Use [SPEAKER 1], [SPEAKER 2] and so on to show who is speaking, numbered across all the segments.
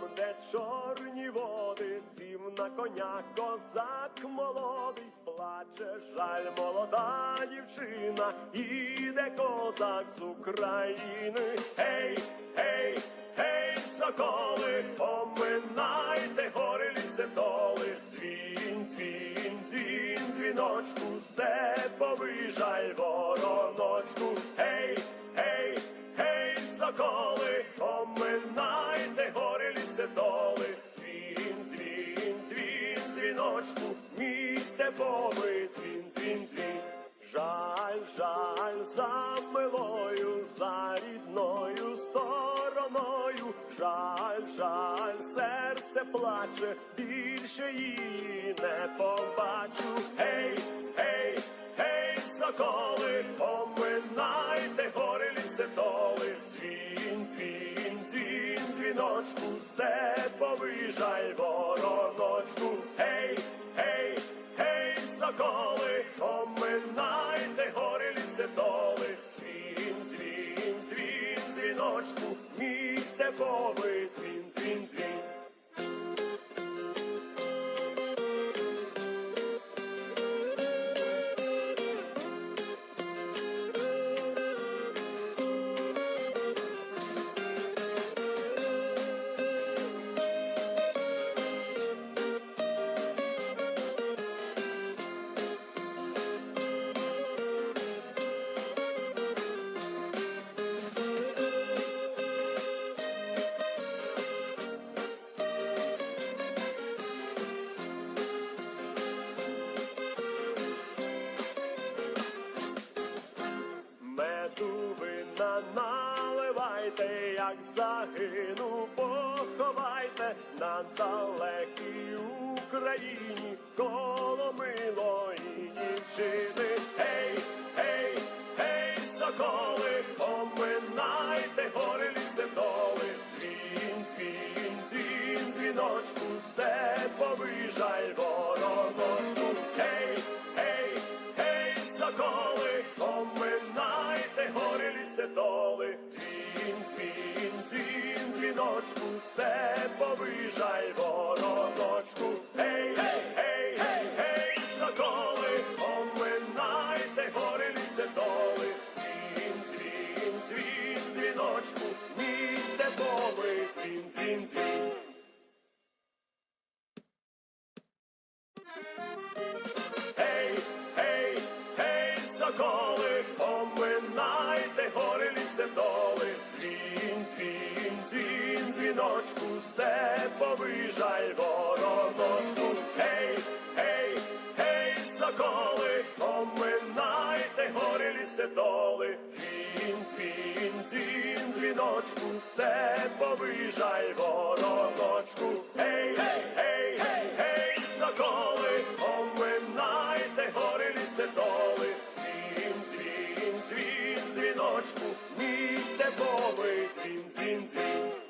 [SPEAKER 1] Там, де чорні води, сів на коня козак молодий, плаче жаль, молода дівчина, іде козак з України. Гей, гей, гей, соколи, поминайте гори ліси доли, дзвін, дзвін, дзвін, дзвіночку, степовий жаль, вороночку. Гей, гей, гей, соколи, пови, дзвін, дзвін, дзвін. Жаль, жаль за милою, за рідною стороною, жаль, жаль, серце плаче, більше її не побачу. Гей, гей, гей, соколи, поминайте гори ліси доли, дзвін, дзвін, дзвін, дзвіночку, степовий жаль, вороночку. Гей, соколи, поминайте гори ліси доли, дзвін, дзвін, дзвін, дзвіночку, місте пови, вина наливайте, як загину, поховайте на далекій Україні коло милої дівчини. Гей, дзвіночку, степовий жаль, вороночку. Гей, гей, гей, соколи, поминайте гори ліси доли, дзвін, дзвін, дзвін, дзвіночку, степовий жаль, вороночку. Гей, гей, гей, гей, гей, соколи, поминайте гори ліси доли, дзвін, дзвін, дзвін, дзвіночку, місте пови, дзвін, дзвін, дзвін.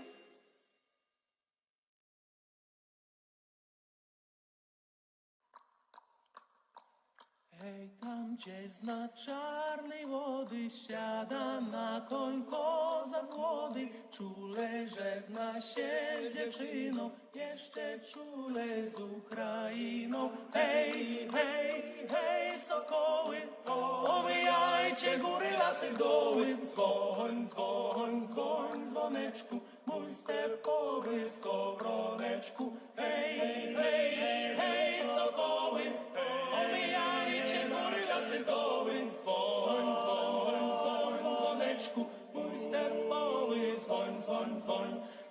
[SPEAKER 2] Hej, tam gdzie zna czarnej wody, siada na koń kozak młody. Czule żegna się z dziewczyną, jeszcze czule z Ukrainą. Hej, hej, hej, sokoły, omijajcie góry, lasy, doły. Dzwoń, dzwoń, dzwoń,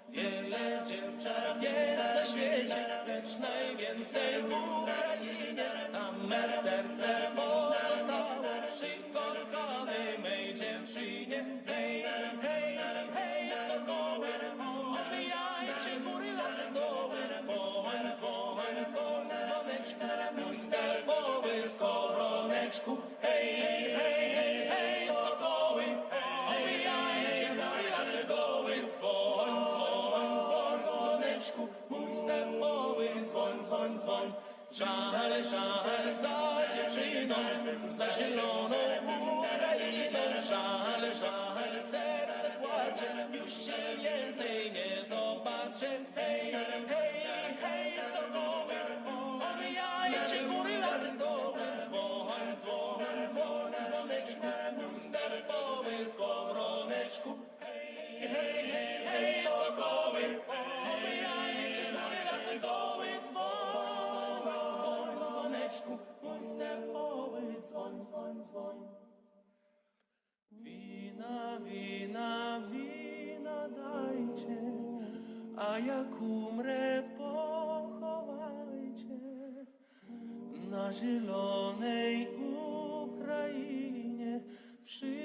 [SPEAKER 2] Wiele dziewczat jest na świecie, lecz najwięcej w Ukrainie. Tam me serce pozostało przy kochanej mej dziewczynie. Hej, Szar, szar za dziewczyną, za zieloną Ukrainą. Szar, szar, serce płacze, już się więcej nie zobaczę. Hej, hej. А як умре, поховайте на зеленej Україні, przy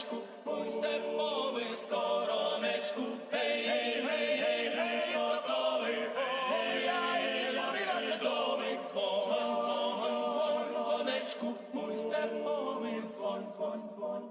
[SPEAKER 2] dzwoneczku, mój stepowy skoroneczku. Hej, hej, hej, hej, hej, sokoły, omijajcie góry, lasy, doły. Dzwoń, dzwoń, dzwoń, dzwoneczku, mój stepowy dzwoń, dzwoń, dzwoń.